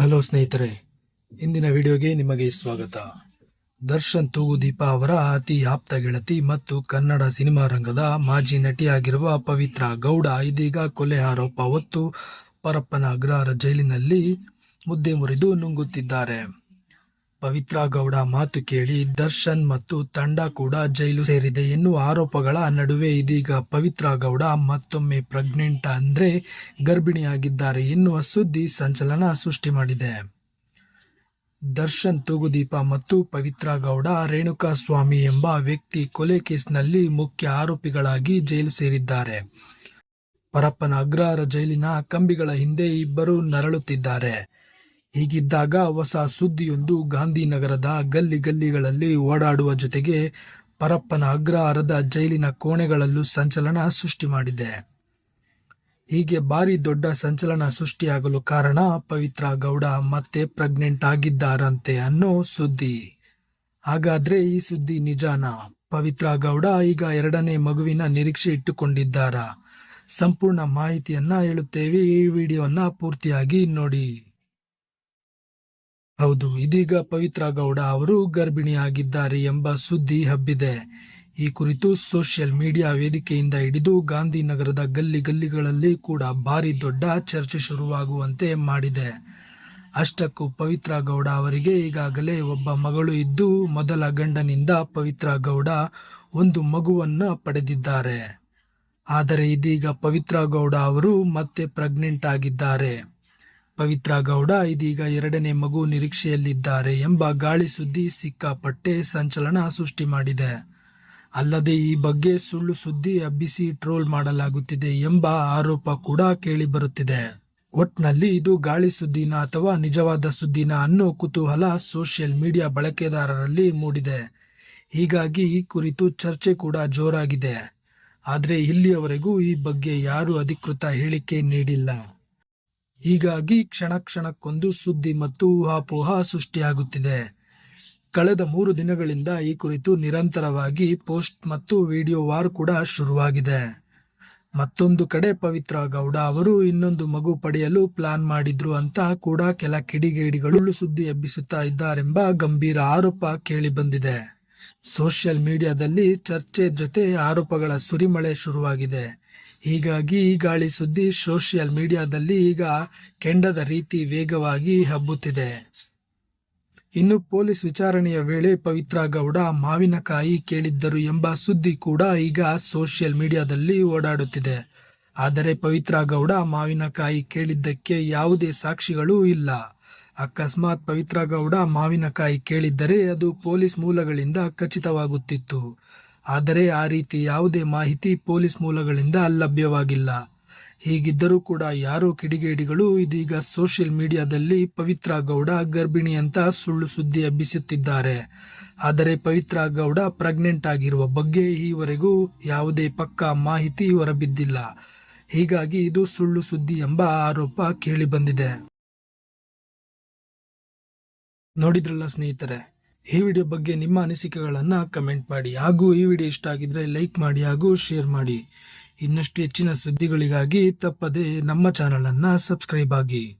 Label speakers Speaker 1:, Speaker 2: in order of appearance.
Speaker 1: Hello ಸ್ನೇಹಿತರೆ, ಇಂದಿನ ವಿಡಿಯೋಗೆ ನಿಮಗೆ ಸ್ವಾಗತ. ದರ್ಶನ್ ತೂಗುದೀಪ ಅವರ ಅತಿ ಆಪ್ತ ಗೆಳತಿ ಮತ್ತು ಕನ್ನಡ ಸಿನಿಮಾ ರಂಗದ ಮಾಜಿ ನಟಿಯಾಗಿರುವ ಪವಿತ್ರ ಗೌಡ ಇದೀಗ ಕೊಲೆ ಆರೋಪ ಹೊತ್ತು ಪರಪ್ಪನ ಅಗ್ರಹಾರ ಜೈಲಿನಲ್ಲಿ ಮುದ್ದೆ ಮುರಿದು ನುಂಗುತ್ತಿದ್ದಾರೆ. ಪವಿತ್ರ ಗೌಡ ಮಾತು ಕೇಳಿ ದರ್ಶನ್ ಮತ್ತು ತಂಡ ಕೂಡ ಜೈಲು ಸೇರಿದೆ ಎನ್ನುವ ಆರೋಪಗಳ ನಡುವೆ ಇದೀಗ ಪವಿತ್ರ ಗೌಡ ಮತ್ತೊಮ್ಮೆ ಪ್ರೆಗ್ನೆಂಟ್ ಅಂದ್ರೆ ಗರ್ಭಿಣಿಯಾಗಿದ್ದಾರೆ ಎನ್ನುವ ಸುದ್ದಿ ಸಂಚಲನ ಸೃಷ್ಟಿ ಮಾಡಿದೆ. ದರ್ಶನ್ ತೂಗುದೀಪ ಮತ್ತು ಪವಿತ್ರ ಗೌಡ ರೇಣುಕಾ ಸ್ವಾಮಿ ಎಂಬ ವ್ಯಕ್ತಿ ಕೊಲೆ ಕೇಸ್ನಲ್ಲಿ ಮುಖ್ಯ ಆರೋಪಿಗಳಾಗಿ ಜೈಲು ಸೇರಿದ್ದಾರೆ. ಪರಪ್ಪನ ಅಗ್ರಹಾರ ಜೈಲಿನ ಕಂಬಿಗಳ ಹಿಂದೆ ಇಬ್ಬರು ನರಳುತ್ತಿದ್ದಾರೆ. ಹೀಗಿದ್ದಾಗ ಹೊಸ ಸುದ್ದಿಯೊಂದು ಗಾಂಧಿನಗರದ ಗಲ್ಲಿ ಗಲ್ಲಿಗಳಲ್ಲಿ ಓಡಾಡುವ ಜೊತೆಗೆ ಪರಪ್ಪನ ಅಗ್ರಹಾರದ ಜೈಲಿನ ಕೋಣೆಗಳಲ್ಲೂ ಸಂಚಲನ ಸೃಷ್ಟಿ ಮಾಡಿದೆ. ಹೀಗೆ ಭಾರಿ ದೊಡ್ಡ ಸಂಚಲನ ಸೃಷ್ಟಿಯಾಗಲು ಕಾರಣ ಪವಿತ್ರ ಗೌಡ ಮತ್ತೆ ಪ್ರೆಗ್ನೆಂಟ್ ಆಗಿದ್ದಾರಂತೆ ಅನ್ನೋ ಸುದ್ದಿ. ಹಾಗಾದ್ರೆ ಈ ಸುದ್ದಿ ನಿಜಾನ? ಪವಿತ್ರ ಗೌಡ ಈಗ ಎರಡನೇ ಮಗುವಿನ ನಿರೀಕ್ಷೆ ಇಟ್ಟುಕೊಂಡಿದ್ದಾರಾ? ಸಂಪೂರ್ಣ ಮಾಹಿತಿಯನ್ನ ಹೇಳುತ್ತೇವೆ. ಈ ವಿಡಿಯೋನ ಪೂರ್ತಿಯಾಗಿ ನೋಡಿ. ಹೌದು, ಇದೀಗ ಪವಿತ್ರ ಗೌಡ ಅವರು ಗರ್ಭಿಣಿಯಾಗಿದ್ದಾರೆ ಎಂಬ ಸುದ್ದಿ ಹಬ್ಬಿದೆ. ಈ ಕುರಿತು ಸೋಷಿಯಲ್ ಮೀಡಿಯಾ ವೇದಿಕೆಯಿಂದ ಹಿಡಿದು ಗಾಂಧಿನಗರದ ಗಲ್ಲಿ ಗಲ್ಲಿಗಳಲ್ಲಿ ಕೂಡ ಭಾರಿ ದೊಡ್ಡ ಚರ್ಚೆ ಶುರುವಾಗುವಂತೆ ಮಾಡಿದೆ. ಅಷ್ಟಕ್ಕೂ ಪವಿತ್ರ ಗೌಡ ಅವರಿಗೆ ಈಗಾಗಲೇ ಒಬ್ಬ ಮಗಳು ಇದ್ದು, ಮೊದಲ ಗಂಡನಿಂದ ಪವಿತ್ರ ಗೌಡ ಒಂದು ಮಗುವನ್ನು ಪಡೆದಿದ್ದಾರೆ. ಆದರೆ ಇದೀಗ ಪವಿತ್ರ ಗೌಡ ಅವರು ಮತ್ತೆ ಪ್ರೆಗ್ನೆಂಟ್ ಆಗಿದ್ದಾರೆ. ಪವಿತ್ರ ಗೌಡ ಇದೀಗ ಎರಡನೇ ಮಗು ನಿರೀಕ್ಷೆಯಲ್ಲಿದ್ದಾರೆ ಎಂಬ ಗಾಳಿ ಸುದ್ದಿ ಸಿಕ್ಕಾಪಟ್ಟೆ ಸಂಚಲನ ಸೃಷ್ಟಿ ಮಾಡಿದೆ. ಅಲ್ಲದೆ ಈ ಬಗ್ಗೆ ಸುಳ್ಳು ಸುದ್ದಿ ಹಬ್ಬಿಸಿ ಟ್ರೋಲ್ ಮಾಡಲಾಗುತ್ತಿದೆ ಎಂಬ ಆರೋಪ ಕೂಡ ಕೇಳಿಬರುತ್ತಿದೆ. ಒಟ್ನಲ್ಲಿ ಇದು ಗಾಳಿ ಸುದ್ದಿನ ಅಥವಾ ನಿಜವಾದ ಸುದ್ದಿನ ಅನ್ನೋ ಕುತೂಹಲ ಸೋಷಿಯಲ್ ಮೀಡಿಯಾ ಬಳಕೆದಾರರಲ್ಲಿ ಮೂಡಿದೆ. ಹೀಗಾಗಿ ಈ ಕುರಿತು ಚರ್ಚೆ ಕೂಡ ಜೋರಾಗಿದೆ. ಆದರೆ ಇಲ್ಲಿಯವರೆಗೂ ಈ ಬಗ್ಗೆ ಯಾರೂ ಅಧಿಕೃತ ಹೇಳಿಕೆ ನೀಡಿಲ್ಲ. ಹೀಗಾಗಿ ಕ್ಷಣ ಕ್ಷಣಕ್ಕೊಂದು ಸುದ್ದಿ ಮತ್ತು ಊಹಾಪೋಹ ಸೃಷ್ಟಿಯಾಗುತ್ತಿದೆ. ಕಳೆದ ಮೂರು ದಿನಗಳಿಂದ ಈ ಕುರಿತು ನಿರಂತರವಾಗಿ ಪೋಸ್ಟ್ ಮತ್ತು ವಿಡಿಯೋ ವಾರ್ ಕೂಡ ಶುರುವಾಗಿದೆ. ಮತ್ತೊಂದು ಕಡೆ ಪವಿತ್ರ ಗೌಡ ಅವರು ಇನ್ನೊಂದು ಮಗು ಪಡೆಯಲು ಪ್ಲಾನ್ ಮಾಡಿದ್ರು ಅಂತ ಕೂಡ ಕೆಲ ಕಿಡಿಗೇಡಿಗಳು ಸುದ್ದಿ ಎಬ್ಬಿಸುತ್ತಾ ಇದ್ದಾರೆಂಬ ಗಂಭೀರ ಆರೋಪ ಕೇಳಿಬಂದಿದೆ. ಸೋಷಿಯಲ್ ಮೀಡಿಯಾದಲ್ಲಿ ಚರ್ಚೆ ಜೊತೆ ಆರೋಪಗಳ ಸುರಿಮಳೆ ಶುರುವಾಗಿದೆ. ಹೀಗಾಗಿ ಈ ಗಾಳಿ ಸುದ್ದಿ ಸೋಷಿಯಲ್ ಮೀಡಿಯಾದಲ್ಲಿ ಈಗ ಕೆಂಡದ ರೀತಿ ವೇಗವಾಗಿ ಹಬ್ಬುತ್ತಿದೆ. ಇನ್ನು ಪೊಲೀಸ್ ವಿಚಾರಣೆಯ ವೇಳೆ ಪವಿತ್ರ ಗೌಡ ಮಾವಿನಕಾಯಿ ಕೇಳಿದ್ದರು ಎಂಬ ಸುದ್ದಿ ಕೂಡ ಈಗ ಸೋಷಿಯಲ್ ಮೀಡಿಯಾದಲ್ಲಿ ಓಡಾಡುತ್ತಿದೆ. ಆದರೆ ಪವಿತ್ರ ಗೌಡ ಮಾವಿನಕಾಯಿ ಕೇಳಿದ್ದಕ್ಕೆ ಯಾವುದೇ ಸಾಕ್ಷಿಗಳೂ ಇಲ್ಲ. ಅಕಸ್ಮಾತ್ ಪವಿತ್ರ ಗೌಡ ಮಾವಿನಕಾಯಿ ಕೇಳಿದ್ದರೆ ಅದು ಪೊಲೀಸ್ ಮೂಲಗಳಿಂದ ಖಚಿತವಾಗುತ್ತಿತ್ತು. ಆದರೆ ಆ ರೀತಿ ಯಾವುದೇ ಮಾಹಿತಿ ಪೊಲೀಸ್ ಮೂಲಗಳಿಂದ ಲಭ್ಯವಾಗಿಲ್ಲ. ಹೀಗಿದ್ದರೂ ಕೂಡ ಯಾರೋ ಕಿಡಿಗೇಡಿಗಳು ಇದೀಗ ಸೋಷಿಯಲ್ ಮೀಡಿಯಾದಲ್ಲಿ ಪವಿತ್ರ ಗೌಡ ಗರ್ಭಿಣಿ ಅಂತ ಸುಳ್ಳು ಸುದ್ದಿ ಹಬ್ಬಿಸುತ್ತಿದ್ದಾರೆ. ಆದರೆ ಪವಿತ್ರ ಗೌಡ ಪ್ರೆಗ್ನೆಂಟ್ ಆಗಿರುವ ಬಗ್ಗೆ ಈವರೆಗೂ ಯಾವುದೇ ಪಕ್ಕಾ ಮಾಹಿತಿ ಹೊರಬಿದ್ದಿಲ್ಲ. ಹೀಗಾಗಿ ಇದು ಸುಳ್ಳು ಸುದ್ದಿ ಎಂಬ ಆರೋಪ ಕೇಳಿಬಂದಿದೆ. ನೋಡಿದ್ರಲ್ಲ ಸ್ನೇಹಿತರೆ ಈ ವಿಡಿಯೋ ಬಗ್ಗೆ ನಿಮ್ಮ ಅನಿಸಿಕೆಗಳನ್ನು ಕಮೆಂಟ್ ಮಾಡಿ. ಹಾಗೂ ಈ ವಿಡಿಯೋ ಇಷ್ಟ ಆಗಿದ್ರೆ ಲೈಕ್ ಮಾಡಿ ಹಾಗೂ ಶೇರ್ ಮಾಡಿ. ಇನ್ನಷ್ಟು ಹೆಚ್ಚಿನ ಸುದ್ದಿಗಳಿಗಾಗಿ ತಪ್ಪದೆ ನಮ್ಮ ಚಾನಲನ್ನು ಸಬ್ಸ್ಕ್ರೈಬ್ ಆಗಿ.